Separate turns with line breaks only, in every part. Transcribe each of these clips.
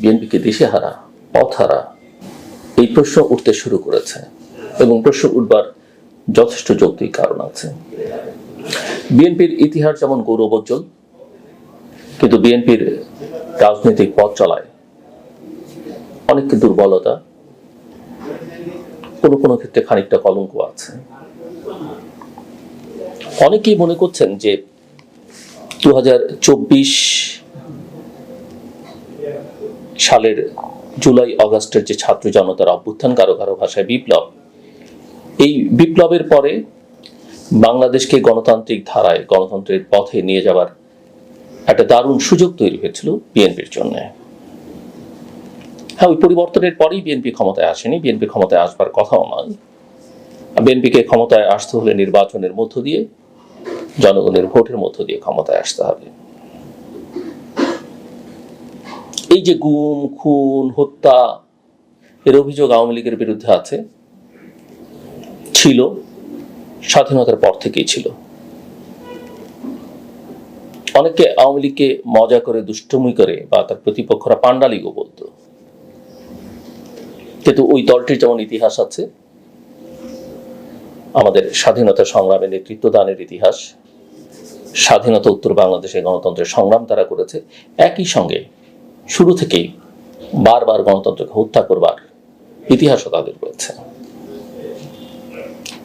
বিএনপিকে দিশেহারা পথহারা এই প্রশ্ন উঠতে শুরু করেছে এবং প্রশ্ন উঠবার যথেষ্ট যৌক্তিক কারণ আছে। বিএনপির ইতিহাস যেমন গৌরবোজ্জ্বল, কিন্তু বিএনপির রাজনৈতিক পথ চলায় অনেক দুর্বলতা। কোনো কোনো ক্ষেত্রে খানিকটা কলঙ্ক আছে। অনেকেই মনে করছেন যে দু হাজার চব্বিশ সালের জুলাই, অগাস্টের যে ছাত্র জনতার অভ্যুত্থান কারও কারও ভাষায় বিপ্লব, এই বিপ্লবের পরে বাংলাদেশকে গণতান্ত্রিক ধারায়, গণতন্ত্রের পথে নিয়ে যাবার একটা দারুণ সুযোগ তৈরি হয়েছিল বিএনপির জন্য। হ্যাঁ ওই পরিবর্তনের পরেই বিএনপি ক্ষমতায় আসেনি, বিএনপি ক্ষমতায় আসবার কথাও নয়। বিএনপিকে ক্ষমতায় আসতে হলে নির্বাচনের মধ্য দিয়ে, জনগণের ভোটের মধ্য দিয়ে ক্ষমতায় আসতে হবে। এই যে গুম, খুন, হত্যা, এর অভিযোগ আওয়ামী লীগের বিরুদ্ধে আছে, ছিল, স্বাধীনতার পর থেকেই ছিল। অনেকে আওয়ামী লীগকে মজা করে, দুষ্টমি করে, বা তার প্রতিপক্ষরা পান্ডালিগও বলতো। কিন্তু ওই দলটির যেমন ইতিহাস আছে, আমাদের স্বাধীনতা সংগ্রামে নেতৃত্ব দানের ইতিহাস, স্বাধীনতা উত্তর বাংলাদেশে গণতন্ত্রের সংগ্রাম তারা করেছে, একই সঙ্গে শুরু থেকেই বারবার গণতন্ত্রকে হত্যা করবার ইতিহাসও তাদের রয়েছে।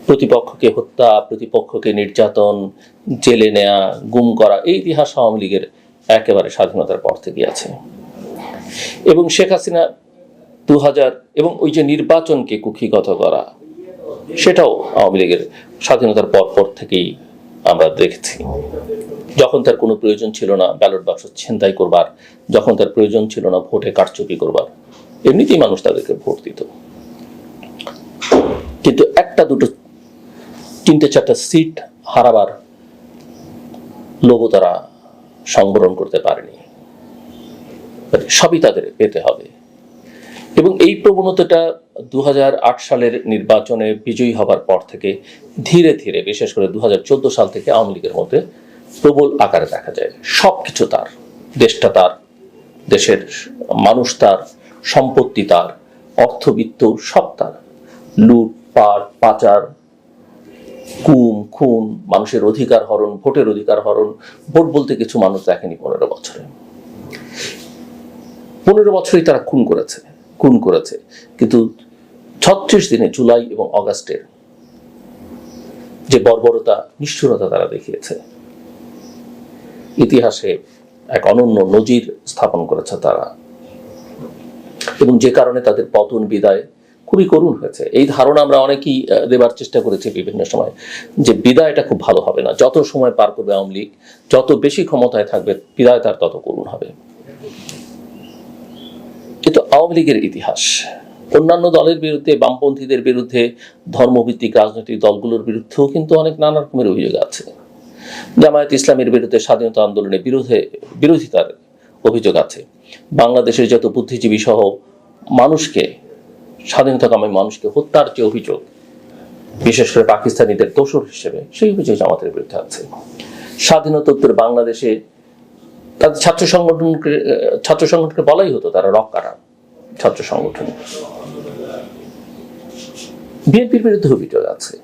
প্রতিপক্ষকে হত্যা, প্রতিপক্ষকে নির্যাতন, জেলে নেয়া, গুম করা, এই ইতিহাস আওয়ামী লীগের একেবারে স্বাধীনতার পর থেকে আছে। এবং শেখ হাসিনা দু হাজার এবং ওই যে নির্বাচনকে কুক্ষিগত করা, সেটাও আওয়ামী লীগের স্বাধীনতার পর পর থেকেই আমরা দেখেছি। যখন তার কোনো প্রয়োজন ছিল না ব্যালট বাক্স ছিনতাই করবার, যখন তার প্রয়োজন ছিল না, ভোটে কারচুপি করবার, এমনিতেই মানুষ তাদেরকে ভোট দিত। কিন্তু একটা দুটো, তিনটে চারটা সিট হারাবার লোভও তারা সংবরণ করতে পারেনি। সবই তাদের পেতে হবে। এবং এই প্রবণতাটা দু হাজার আট সালের নির্বাচনে বিজয়ী হবার পর থেকে ধীরে ধীরে, বিশেষ করে দু হাজার চোদ্দ সাল থেকে আওয়ামী লীগের মধ্যে প্রবল আকারে দেখা যায়। সব কিছু তার। দেশটা তার, দেশের মানুষ তার, সম্পত্তি তার, অর্থবিত্ত সব তার। লুট, পাট, পাচার, কুম, খুন, মানুষের অধিকার হরণ, ভোটের অধিকার হরণ, ভোট বলতে কিছু মানুষ দেখেনি পনেরো বছরে। পনেরো বছরই তারা খুন করেছে খুন করেছে। কিন্তু ছত্রিশ দিনে জুলাই এবং অগাস্টের যে বর্বরতা, নিষ্ঠুরতা তারা দেখিয়েছে। ইতিহাসে এক অনন্য নজির স্থাপন করেছে তারা। এবং যে কারণে তাদের পতন বিদায় খুবই করুণ হয়েছে। এই ধারণা আমরা অনেকেই দেবার চেষ্টা করেছি বিভিন্ন সময় যে বিদায়টা খুব ভালো হবে না। যত সময় পার করবে আওয়ামী লীগ, যত বেশি ক্ষমতায় থাকবে, বিদায় তার তত করুণ হবে। কিন্তু আওয়ামী লীগের ইতিহাস, অন্যান্য দলের বিরুদ্ধে, বামপন্থীদের বিরুদ্ধে, ধর্মভিত্তিক রাজনৈতিক দলগুলোর বিরুদ্ধেও কিন্তু অনেক নানা রকমের অভিযোগ আছে। জামায়াত ইসলামের বিরুদ্ধে স্বাধীনতা আন্দোলনের বিরুদ্ধে বিরোধিতার অভিযোগ আছে। বাংলাদেশের যত বুদ্ধিজীবী সহ মানুষকে, স্বাধীনতাকামী মানুষকে হত্যার যে অভিযোগ, বিশেষ করে পাকিস্তানিদের দোষর হিসেবে, সেই অভিযোগ জামাতের বিরুদ্ধে আছে। স্বাধীনতোত্তর বাংলাদেশে, তাদের ছাত্র সংগঠনকে ছাত্র সংগঠনকে বলাই হতো, তারা রক্কারা ছাত্র সংগঠন। বিএনপির বিরুদ্ধে অভিযোগ আছে।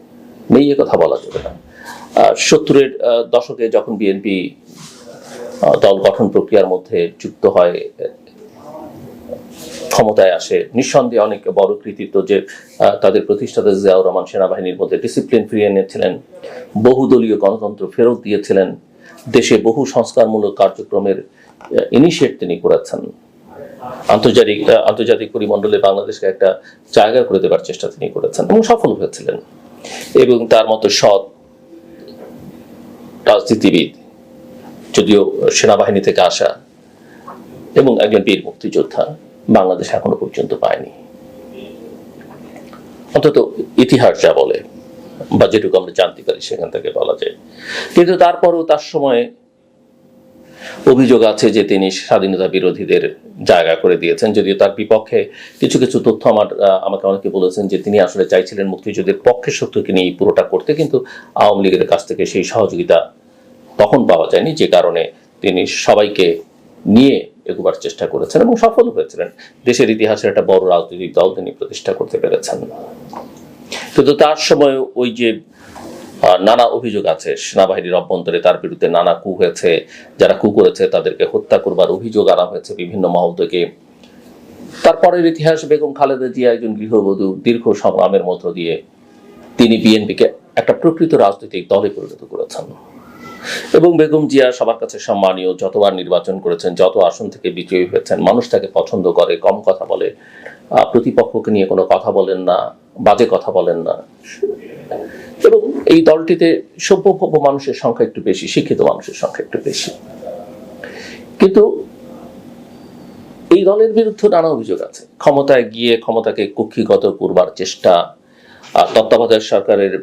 নেই কথা বলা যাবে না। সত্তরের দশকে যখন বিএনপি দল গঠন প্রক্রিয়ার মধ্যে যুক্ত হয় ক্ষমতায় আসে, নিঃসন্দেহে অনেক বড় কৃতিত্ব যে তাদের প্রতিষ্ঠাতা জিয়াউর রহমান সেনাবাহিনীর মধ্যে ডিসিপ্লিন ফিরিয়ে এনেছিলেন, বহুদলীয় গণতন্ত্র ফেরত দিয়েছিলেন, দেশে বহু সংস্কারমূলক কার্যক্রমের ইনিশিয়েট তিনি করেছেন। আন্তর্জাতিক আন্তর্জাতিক পরিমণ্ডলে বাংলাদেশকে একটা জায়গা করে দেবার চেষ্টা তিনি করেছেন এবং সফল হয়েছিলেন। এবং তার মতো সৎ রাজনীতিবিদ, যদিও সেনাবাহিনী থেকে আসা এবং একজন বীর মুক্তিযোদ্ধা বাংলাদেশ এখনও পর্যন্ত পায়নি। অন্তত ইতিহাস যা বলে, বা যেটুকু আমরা জানতে পারি সেখান থেকে বলা যায়। কিন্তু তারপরও তার সময় অভিযোগ আছে যে তিনি স্বাধীনতা বিরোধীদের জায়গা করে দিয়েছেন। যদিও তার বিপক্ষে কিছু কিছু তথ্য আমার আমাকে অনেকে বলেছেন যে তিনি আসলে চাইছিলেন মুক্তিযুদ্ধের পক্ষে শত্রুকে নিয়ে পুরোটা করতে, কিন্তু আওয়ামী লীগের কাছ থেকে সেই সহযোগিতা তখন পাওয়া যায়নি, যে কারণে তিনি সবাইকে নিয়ে এগোবার চেষ্টা করেছেন এবং সফল হয়েছিলেন। দেশের ইতিহাসের একটা বড় রাজনৈতিক দল তিনি প্রতিষ্ঠা করতে পেরেছেন। কিন্তু তার সময় ওই যে নানা অভিযোগ আছে, সেনাবাহিনীর অভ্যন্তরে তার বিরুদ্ধে নানা কু হয়েছে, যারা কু করেছে তাদেরকে হত্যা করবার অভিযোগ আনা হয়েছে বিভিন্ন মহল থেকে। তারপরের ইতিহাস, বেগম খালেদা জিয়া একজন গৃহবধূ, দীর্ঘ সংগ্রামের মধ্য দিয়ে তিনি বিএনপিকে একটা প্রকৃত রাজনৈতিক দলে পরিণত করেছেন। এবং বেগম জিয়া সবার কাছে সম্মানীয় যতবার নির্বাচন করেছেন, যত আসন থেকে বিজয়ী হয়েছেন, মানুষ তাকে পছন্দ করে, কম কথা বলে। প্রতিপক্ষকে নিয়ে কোনো কথা বলেন না, বাজে কথা বলেন না। এবং এই দলটিতে সভ্যভব্য মানুষের সংখ্যা একটু বেশি, শিক্ষিত মানুষের সংখ্যা একটু বেশি। কিন্তু এই দলের বিরুদ্ধে নানা অভিযোগ আছে। ক্ষমতায় গিয়ে ক্ষমতাকে কুক্ষিগত করবার চেষ্টা তত্ত্বাবধায়ক সরকারের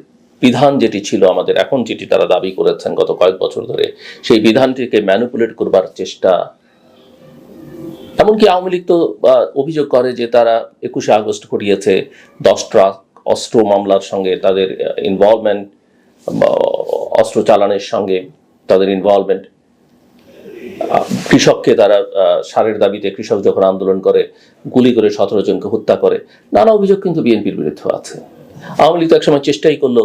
বিধান যেটি ছিল আমাদের এখন, যেটি তারা দাবি করেছেন গত কয়েক বছর ধরে, সেই বিধানটিকে ম্যানুপুলেট করবার চেষ্টা। এমনকি আওয়ামী লীগ তো অভিযোগ করে যে তারা একুশে আগস্ট ঘটিয়েছে দশ ট্রাক অস্ত্র মামলার সঙ্গে, তাদের ইনভলভমেন্ট অস্ত্র চালানের সঙ্গে তাদের ইনভলভমেন্ট কৃষককে তারা সারের দাবিতে কৃষক যখন আন্দোলন করে, গুলি করে সতেরো জনকে হত্যা করে, নানা অভিযোগ কিন্তু বিএনপির বিরুদ্ধে আছে। আওয়ামী লীগ তো একসময় চেষ্টাই করল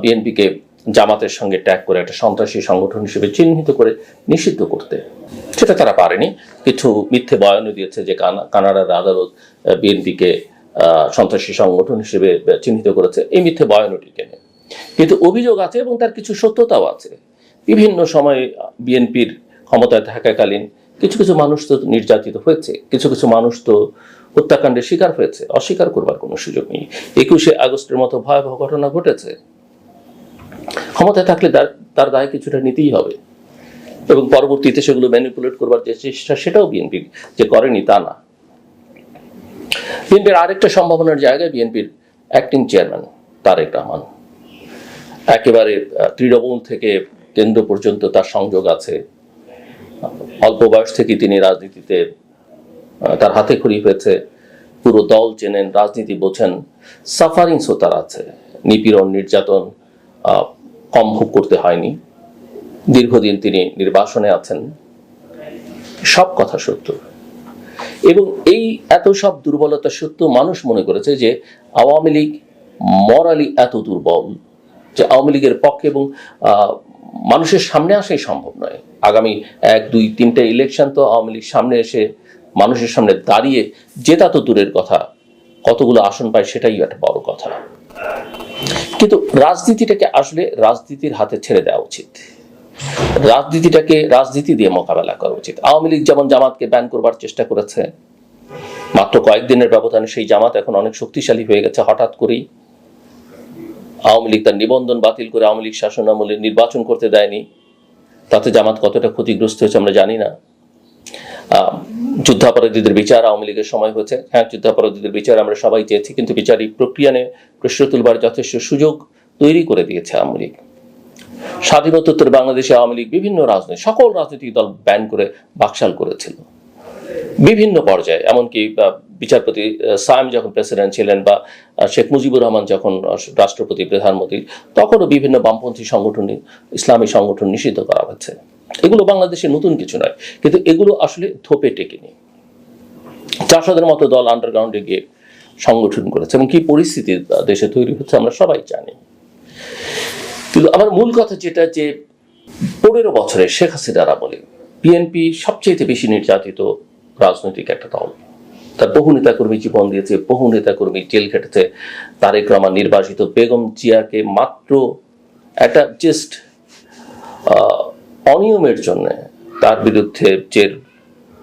বিএনপিকে জামাতের সঙ্গে ট্যাগ করে একটা সন্ত্রাসী সংগঠন হিসেবে চিহ্নিত করে নিষিদ্ধ করতে। সেটা তারা পারেনি। কিছু মিথ্যে বয়ানও দিয়েছে যে কানা- কানাডার আদালত বিএনপিকে সন্ত্রাসী সংগঠন হিসেবে চিহ্নিত করেছে। এই মিথ্যে বয়ানও টিকে নেই। কিন্তু অভিযোগ আছে এবং তার কিছু সত্যতাও আছে। বিভিন্ন সময়ে বিএনপির ক্ষমতায় থাকাকালীন কিছু কিছু মানুষ তো নির্যাতিত হয়েছে। কিছু কিছু মানুষ তো হত্যাকাণ্ডের শিকার হয়েছে। অস্বীকার করবার কোনো সুযোগ নেই। একুশে আগস্টের মতো ভয়াবহ ঘটনা ঘটেছে। ক্ষমতায় থাকলে তার- তার দায় কিছুটা নিতেই হবে। এবং পরবর্তীতে সেগুলো ম্যানিপুলেট করবার যে চেষ্টা, সেটাও বিএনপি যে করেনি তা না। বিএনপির আরেকটা সম্ভাবনার জায়গায় বিএনপির অ্যাক্টিং চেয়ারম্যান তারেক রহমান। একেবারে তৃণমূল থেকে কেন্দ্র পর্যন্ত তার সংযোগ আছে। অল্প বয়স থেকে তিনি রাজনীতিতে তার হাতে খড়ি হয়েছে। পুরো দল চেনেন, রাজনীতি বোঝেন। সাফারিংসও তার আছে। নিপীড়ন, নির্যাতন কম ভোগ করতে হয়নি। দীর্ঘদিন তিনি নির্বাসনে আছেন। সব কথা সত্য। এবং এই এত সব দুর্বলতা সত্ত্বেও মানুষ মনে করেছে যে আওয়ামী লীগ মরালি এত দুর্বল যে আওয়ামী লীগের পক্ষে এবং মানুষের সামনে আসাই সম্ভব নয়। আগামী এক, দুই, তিনটে ইলেকশন তো আওয়ামী লীগ সামনে এসে মানুষের সামনে দাঁড়িয়ে জেতা তো দূরের কথা, কতগুলো আসন পায় সেটাই একটা বড় কথা। কিন্তু রাজনীতিটাকে আসলে রাজনীতির হাতে ছেড়ে দেওয়া উচিত। রাজনীতিটাকে রাজনীতি দিয়ে মোকাবেলা করা উচিত। আওয়ামী লীগ যেমন জামাতকে ব্যান করবার চেষ্টা করেছে, মাত্র কয়েকদিনের ব্যবধানে সেই জামাত এখন অনেক শক্তিশালী হয়ে গেছে হঠাৎ করেই। আওয়ামী লীগ তার নিবন্ধন বাতিল করে আওয়ামী লীগ শাসন আমলে নির্বাচন করতে দেয়নি। তাতে জামাত কতটা ক্ষতিগ্রস্ত হয়েছে আমরা জানি না। যুদ্ধাপরাধীদের বিচার আওয়ামী লীগের সময় হয়েছে। হ্যাঁ যুদ্ধাপরাধীদের বিচার আমরা সবাই চেয়েছি, কিন্তু বিচারিক প্রক্রিয়া নিয়ে প্রশ্ন তুলবার যথেষ্ট সুযোগ তৈরি করে দিয়েছে আওয়ামী লীগ। স্বাধীনোত্তর বাংলাদেশে আওয়ামী লীগ বিভিন্ন রাজনৈতিক, সকল রাজনৈতিক দল ব্যান করে বাকশাল করেছিল। বিভিন্ন পর্যায়ে, এমনকি বিচারপতি সায়েম যখন প্রেসিডেন্ট ছিলেন বা শেখ মুজিবুর রহমান যখন রাষ্ট্রপতি, প্রধানমন্ত্রী, তখনও বিভিন্ন বামপন্থী সংগঠন, ইসলামী সংগঠন নিষিদ্ধ করা হয়েছে এগুলো বাংলাদেশে নতুন কিছু নয়, কিন্তু এগুলো আসলে ধোপে টেকেনি। চাষাদের মতো দল আন্ডারগ্রাউন্ডে গিয়ে সংগঠন করেছে এবং কি পরিস্থিতি দেশে তৈরি হচ্ছে আমরা সবাই জানি। কিন্তু আমার মূল কথা যেটা যে, পনেরো বছরে শেখ হাসিনার আমলে বিএনপি সবচেয়ে বেশি নির্যাতিত রাজনৈতিক একটা দল। তার বহু নেতাকর্মী জীবন দিয়েছে, বহু নেতাকর্মী জেল খেটেছে। তারেক রহমান নির্বাচিত বেগম জিয়াকে মাত্র একটা জাস্ট অনিয়মের জন্য তার বিরুদ্ধে যে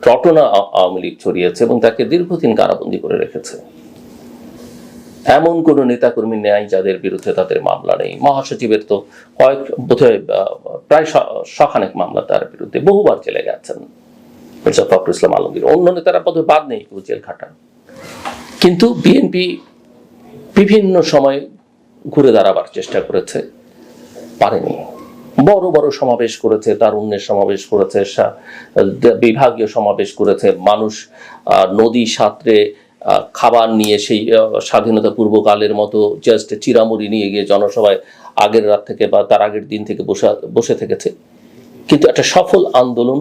রটনা আওয়ামী লীগ ছড়িয়েছে এবং তাকে দীর্ঘদিন কারাবন্দি করে রেখেছে। এমন কোন নেতাকর্মী নেয় যাদের বিরুদ্ধে তাদের মামলা নেই। মহাসচিবের তো কয়েক, বোধহয় প্রায় শখানেক মামলা তার বিরুদ্ধে। বহুবার জেলে গেছেন মির্জা ফখরুল ইসলাম আলমগীর। অন্য নেতারা বোধহয় বাদ নেই কেউ জেল খাটান কিন্তু বিএনপি বিভিন্ন সময় ঘুরে দাঁড়াবার চেষ্টা করেছে, পারেনি। বড় বড় সমাবেশ করেছে, তারুণ্যের সমাবেশ করেছে বিভাগীয় সমাবেশ করেছে। মানুষ নদী সাঁতরে খাবার নিয়ে সেই স্বাধীনতা পূর্বকালের মতো জাস্ট চিরামুড়ি নিয়ে গিয়ে জনসভায় আগের রাত থেকে বা তার আগের দিন থেকে বসে বসে থেকেছে। কিন্তু একটা সফল আন্দোলন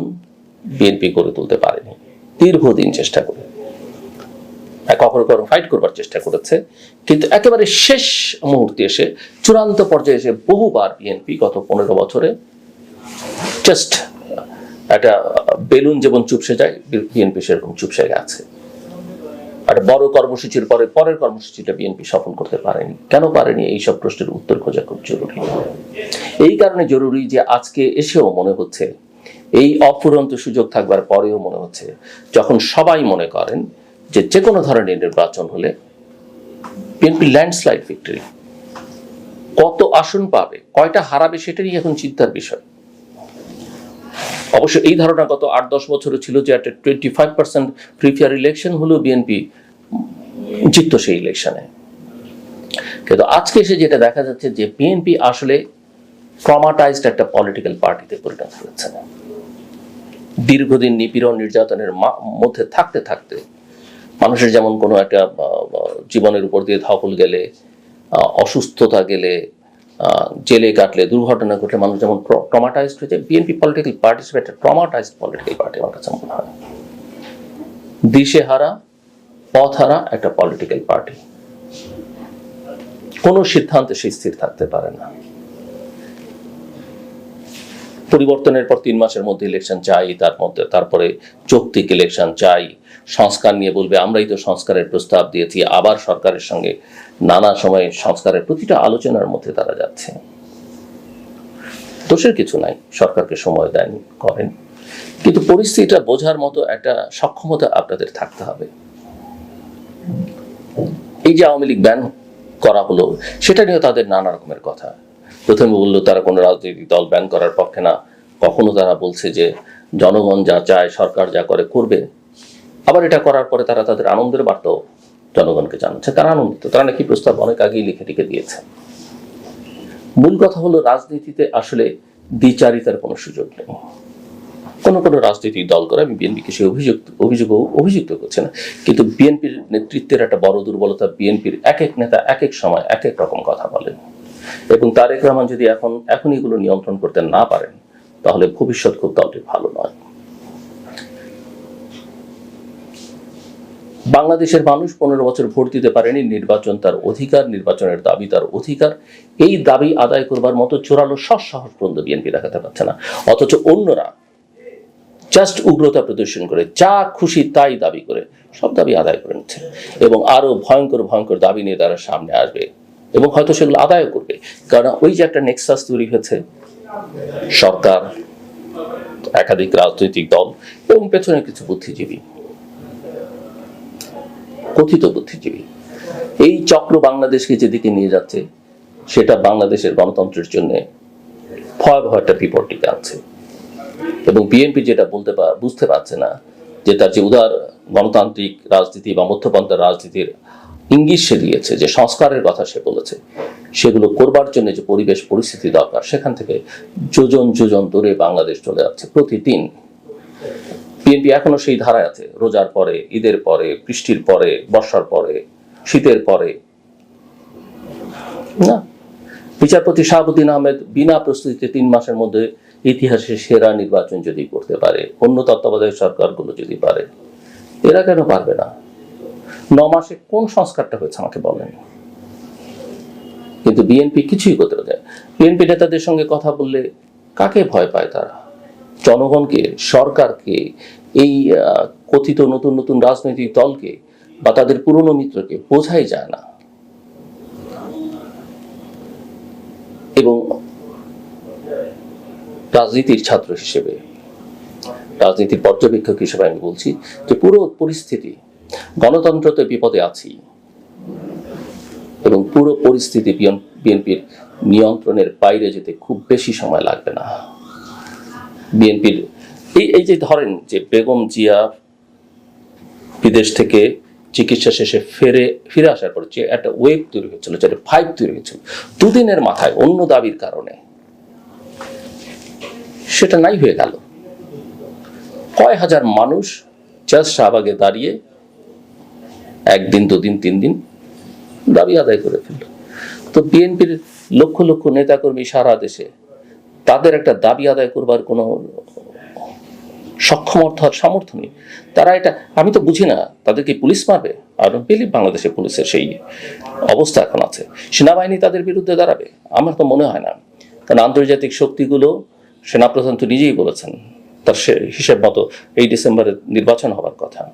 বিএনপি গড়ে তুলতে পারেনি। দীর্ঘদিন চেষ্টা করে কখনো কখনো ফাইট করবার চেষ্টা করেছে। কিন্তু একেবারে শেষ মুহূর্তে এসে চূড়ান্ত পর্যায়ে এসে বহুবার বিএনপি গত পনেরো বছরে জাস্ট একটা বেলুন যেমন চুপসে যায় বিএনপি সেরকম চুপসে গেছে। একটা বড় কর্মসূচির পরে, পরের কর্মসূচিটা বিএনপি সফল করতে পারেনি। কেন পারেনি? এই সব প্রশ্নের উত্তর খোঁজা খুব জরুরি। এই কারণে জরুরি যে আজকে এসেও মনে হচ্ছে, এই অফুরন্ত সুযোগ থাকবার পরেও মনে হচ্ছে, যখন সবাই মনে করেন যে যে কোনো ধরনের নির্বাচন হলে বিএনপি ল্যান্ডস্লাইড ভিক্টরি কত আসন পাবে, কয়টা হারাবে সেটারই এখন চিন্তার বিষয়। অবশ্য এই ধারণা গত আট দশ বছরে ছিল যে একটা টোয়েন্টি ফাইভ পার্সেন্ট প্রিফেয়ার ইলেকশন হলেও বিএনপি জিততো সেই ইলেকশনে কিন্তু আজকে এসে যেটা দেখা যাচ্ছে যে বিএনপি আসলে ট্রমাটাইজড একটা পলিটিক্যাল পার্টিতে পরিণত হয়েছে। দীর্ঘদিন নিপীড়ন নির্যাতনের মধ্যে থাকতে থাকতে মানুষের যেমন কোনো একটা জীবনের উপর দিয়ে ধকল গেলে অসুস্থতা গেলে জেলে কাটলে, দুর্ঘটনা ঘটলে মানুষ যেমন ট্রমাটাইজড হয়েছে বিএনপি পলিটিক্যাল পার্টি হিসেবে একটা ট্রমাটাইজড পলিটিক্যাল পার্টি আমার কাছে মনে হয়। দিশেহারা, পথহারা একটা পলিটিক্যাল পার্টি কোনো সিদ্ধান্তে সে স্থির থাকতে পারে না। পরিবর্তনের পর তিন মাসের মধ্যে ইলেকশন চাই, তার মধ্যে তারপরে যৌক্তিক ইলেকশন চাই। সংস্কার নিয়ে বলবে, আমরাই তো সংস্কারের প্রস্তাব দিয়েছি, আবার সরকারের সঙ্গে নানা সময়ে সংস্কারের প্রতিটা আলোচনার মধ্যে তারা যাচ্ছে। দোষের কিছু নাই, সরকারকে সময় দেন করেন। কিন্তু পরিস্থিতিটা বোঝার মতো একটা সক্ষমতা আপনাদের থাকতে হবে। এই যে আওয়ামী লীগ ব্যান করা হলো, সেটা নিয়ে তাদের নানা রকমের কথা। প্রথমে বলল, তারা কোনো রাজনৈতিক দল ব্যান করার পক্ষে না। কখনো তারা বলছে যে, জনগণ যা চায়, সরকার যা করে, করবে। আবার এটা করার পরে তারা তাদের আনন্দের বার্তাও জনগণকে জানাচ্ছে। তারা আনন্দিত? তারা নাকি প্রস্তাব অনেক আগেই লিখে লিখে দিয়েছে। মূল কথা হলো, রাজনীতিতে আসলে দ্বিচারিতার কোনো সুযোগ নেই। কোনো কোনো রাজনৈতিক দল করে আমি বিএনপিকে সে অভিযুক্ত, অভিযোগ, অভিযুক্ত করছে না। কিন্তু বিএনপির নেতৃত্বের একটা বড় দুর্বলতা, বিএনপির এক এক নেতা এক এক সময় এক এক রকম কথা বলেন। এবং তারেক রহমান যদি এখন এখন এগুলো নিয়ন্ত্রণ করতে না পারেন, তাহলে ভবিষ্যৎ খুব দলটি ভালো নয়। বাংলাদেশের মানুষ পনেরো বছর ভোট দিতে পারেনি, নির্বাচন তার অধিকার, নির্বাচনের দাবি তার অধিকার। এই দাবি আদায় করবার মতো চোরালো সৎ সাহস পর্যন্ত বিএনপি দেখাতে পারছে না। অথচ অন্যরা জাস্ট উগ্রতা প্রদর্শন করে, যা খুশি তাই দাবি করে, সব দাবি আদায় করে নিচ্ছে। এবং আরও ভয়ঙ্কর ভয়ঙ্কর দাবি নিয়ে তারা সামনে আসবে। এবং হয়তো সেগুলো আদায় করবে। কারণ ওই যে একটা নেক্সাস তৈরি হয়েছে, সরকার, একাধিক রাজনৈতিক দল এবং পেছনে কিছু বুদ্ধিজীবী, কথিত বুদ্ধিজীবী। এই চক্র বাংলাদেশকে যেদিকে নিয়ে যাচ্ছে, সেটা বাংলাদেশের গণতন্ত্রের জন্য ভয়াবহ একটা বিপদ ডেকে আনছে। এবং বিএনপি যেটা বলতে বুঝতে পারছে না যে তার যে উদার গণতান্ত্রিক রাজনীতি বা মধ্যপন্থার রাজনীতির ইঙ্গিত সে দিয়েছে, যে সংস্কারের কথা সে বলেছে। সেগুলো করবার জন্য যে পরিবেশ, পরিস্থিতি দরকার, সেখান থেকে যোজন যোজন দূরে বাংলাদেশ চলে যাচ্ছে প্রতিদিন। বিএনপি এখনও সেই ধারায় আছে, রোজার পরে, ঈদের পরে, বৃষ্টির পরে, বর্ষার পরে, শীতের পরে। না। বিচারপতি শাহাবুদ্দিন আহমেদ বিনা প্রস্তুতিতে তিন মাসের মধ্যে ইতিহাসে সেরা নির্বাচন যদি করতে পারে, অন্য তত্ত্বাবধায়ক সরকারগুলো যদি পারে, এরা কেন পারবে না? ন মাসে কোন সংস্কারটা হয়েছে আমাকে বলেন? কিন্তু বিএনপি কিছুই করতে পারে বিএনপি নেতাদের সঙ্গে কথা বললে কাকে ভয় পায় তারা? জনগণকে, সরকারকে, এই কথিত নতুন নতুন রাজনৈতিক দলকে বা তাদের পুরনো মিত্রকে বোঝাই যায় না। এবং রাজনীতির ছাত্র হিসেবে, রাজনীতির পর্যবেক্ষক হিসেবে আমি বলছি যে পুরো পরিস্থিতি গণতন্ত্রতে বিপদে আছি এবং পুরো পরিস্থিতি বিএনপির নিয়ন্ত্রণের বাইরে যেতে খুব বেশি সময় লাগবে না। বিএনপির এই এই যে ধরেন যে বেগম জিয়া বিদেশ থেকে চিকিৎসা শেষে ফেরে ফিরে আসার পর যে একটা ওয়েব তৈরি হয়েছিল যেটা ফাইভ তৈরি হয়েছিল দুদিনের মাথায় অন্য দাবির কারণে সেটা নাই হয়ে গেল। কয় হাজার মানুষ জাস্ট শাহবাগে দাঁড়িয়ে একদিন, দুদিন তিন দিন দাবি আদায় করে ফেলল। তো বিএনপির লক্ষ লক্ষ নেতাকর্মী সারা দেশে তাদের একটা দাবি আদায় করবার কোনো সক্ষম অর্থ আর সামর্থ্য নেই। তারা এটা, আমি তো বুঝি না তাদেরকে পুলিশ মারবে? আর বিলিভ বাংলাদেশের পুলিশের সেই অবস্থা এখন আছে। সেনাবাহিনী তাদের বিরুদ্ধে দাঁড়াবে, আমার তো মনে হয় না। কারণ আন্তর্জাতিক শক্তিগুলো সেনাপ্রধান তো নিজেই বলেছেন, তার সে- হিসেব মতো এই ডিসেম্বরে নির্বাচন হওয়ার কথা।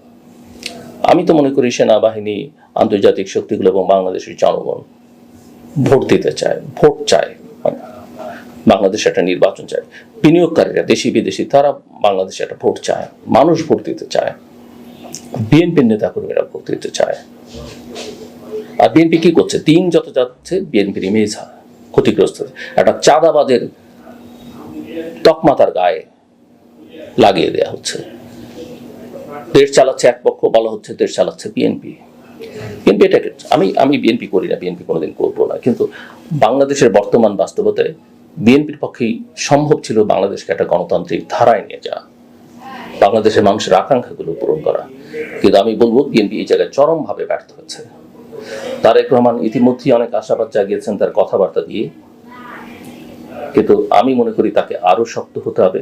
আমি তো মনে করি সেনাবাহিনী, আন্তর্জাতিক শক্তিগুলো এবং বাংলাদেশের জনগণ ভোট দিতে চায়, ভোট চায়। বাংলাদেশে একটা নির্বাচন চায়। বিনিয়োগকারীরা, দেশি বিদেশি, তারা বাংলাদেশে একটা ভোট চায়, মানুষ ভোট দিতে চায়। বিএনপির নেতাকর্মীরা ভোট দিতে চায়। আর বিএনপি কি করছে? দিন যত যাচ্ছে, বিএনপির ইমেজ ক্ষতিগ্রস্ত। একটা চাঁদাবাজের তকমা তার গায়ে লাগিয়ে দেয়া হচ্ছে। দেশ চালাচ্ছে, এক পক্ষ বলা হচ্ছে দেশ চালাচ্ছে বিএনপি বিএনপি এটাকে আমি আমি বিএনপি করি না বিএনপি কোনোদিন করব না। কিন্তু বাংলাদেশের বর্তমান বাস্তবতায় বিএনপির পক্ষেই সম্ভব ছিল বাংলাদেশকে একটা গণতান্ত্রিক ধারায় নিয়ে যাওয়া। বাংলাদেশের মানুষের আকাঙ্ক্ষাগুলো পূরণ করা। কিন্তু আমি বলব বিএনপি এই জায়গায় চরমভাবে ব্যর্থ হয়েছে। তারেক রহমান ইতিমধ্যেই অনেক আশাবাদ জাগিয়েছেন তার কথাবার্তা দিয়ে। কিন্তু আমি মনে করি তাকে আরও শক্ত হতে হবে।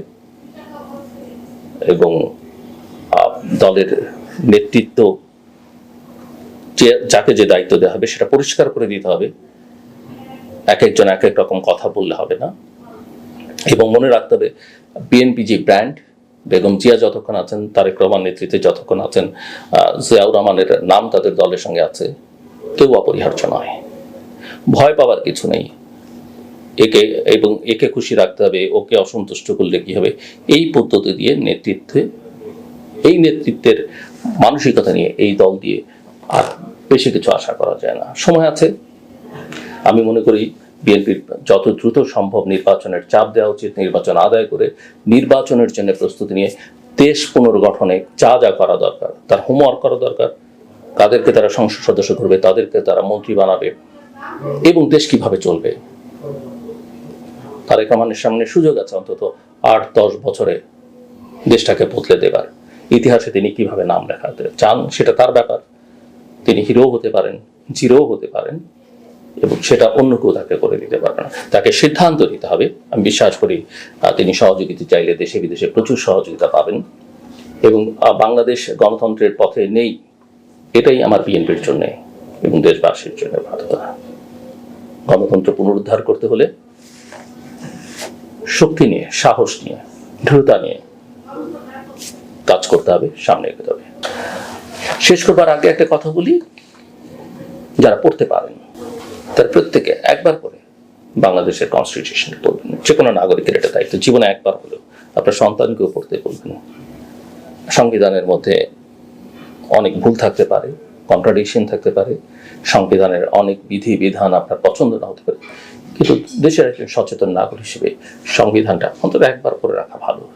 এবং দলের নেতৃত্ব যে, যাকে যে দায়িত্ব দেওয়া হবে সেটা পরিষ্কার করে দিতে হবে। এক একজন এক এক রকম কথা বললে হবে না। এবং মনে রাখতে হবে বিএনপি যে ব্র্যান্ড, বেগম জিয়া যতক্ষণ আছেন, তারেক রহমান নেতৃত্বে যতক্ষণ আছেন জিয়াউর রহমানের নাম তাদের দলের সঙ্গে আছে, কেউ অপরিহার্য নয়। ভয় পাওয়ার কিছু নেই। একে, এবং একে খুশি রাখতে হবে, ওকে অসন্তুষ্ট করলে কি হবে? এই পদ্ধতি দিয়ে নেতৃত্বে এই নেতৃত্বের মানসিকতা নিয়ে এই দল দিয়ে আর বেশি কিছু আশা করা যায় না। সময় আছে। আমি মনে করি বিএনপির যত দ্রুত সম্ভব নির্বাচনের চাপ দেওয়া উচিত, নির্বাচন আদায় করে নির্বাচনের জন্য প্রস্তুতি নিয়ে দেশ পুনর্গঠনে যা যা করা দরকার, তার হোমওয়ার্ক করা দরকার, কাদেরকে তারা সংসদ সদস্য করবে, তাদেরকে তারা মন্ত্রী বানাবে এবং দেশ কীভাবে চলবে। তারেক রহমানের সামনে সুযোগ আছে অন্তত আট দশ বছরে দেশটাকে বদলে দেবার। ইতিহাসে তিনি কীভাবে নাম লেখাতে চান সেটা তার ব্যাপার। তিনি হিরো হতে পারেন, জিরো হতে পারেন এবং সেটা অন্য কেউ তাকে করে দিতে পারবে না। তাকে সিদ্ধান্ত নিতে হবে। আমি বিশ্বাস করি তিনি সহযোগিতা চাইলে দেশে বিদেশে প্রচুর সহযোগিতা পাবেন এবং বাংলাদেশ গণতন্ত্রের পথে নেই। এটাই আমার বিএনপির জন্য এবং দেশবাসীর জন্য বার্তা গণতন্ত্র পুনরুদ্ধার করতে হলে শক্তি নিয়ে, সাহস নিয়ে, দৃঢ়তা নিয়ে কাজ করতে হবে, সামনে এগোতে হবে। শেষ করবার আগে একটা কথা বলি, যারা পড়তে পারেন, তার প্রত্যেকে একবার করে বাংলাদেশের কনস্টিটিউশন পড়বেন। যে কোনো নাগরিকের এটা দায়িত্ব। জীবনে একবার হলেও আপনার সন্তানকেও পড়তে বলবেন। সংবিধানের মধ্যে অনেক ভুল থাকতে পারে কন্ট্রাডিকশন থাকতে পারে। সংবিধানের অনেক বিধি, বিধান আপনার পছন্দ না হতে পারে। কিন্তু দেশের একজন সচেতন নাগরিক হিসেবে সংবিধানটা অন্তত একবার করে রাখা ভালো।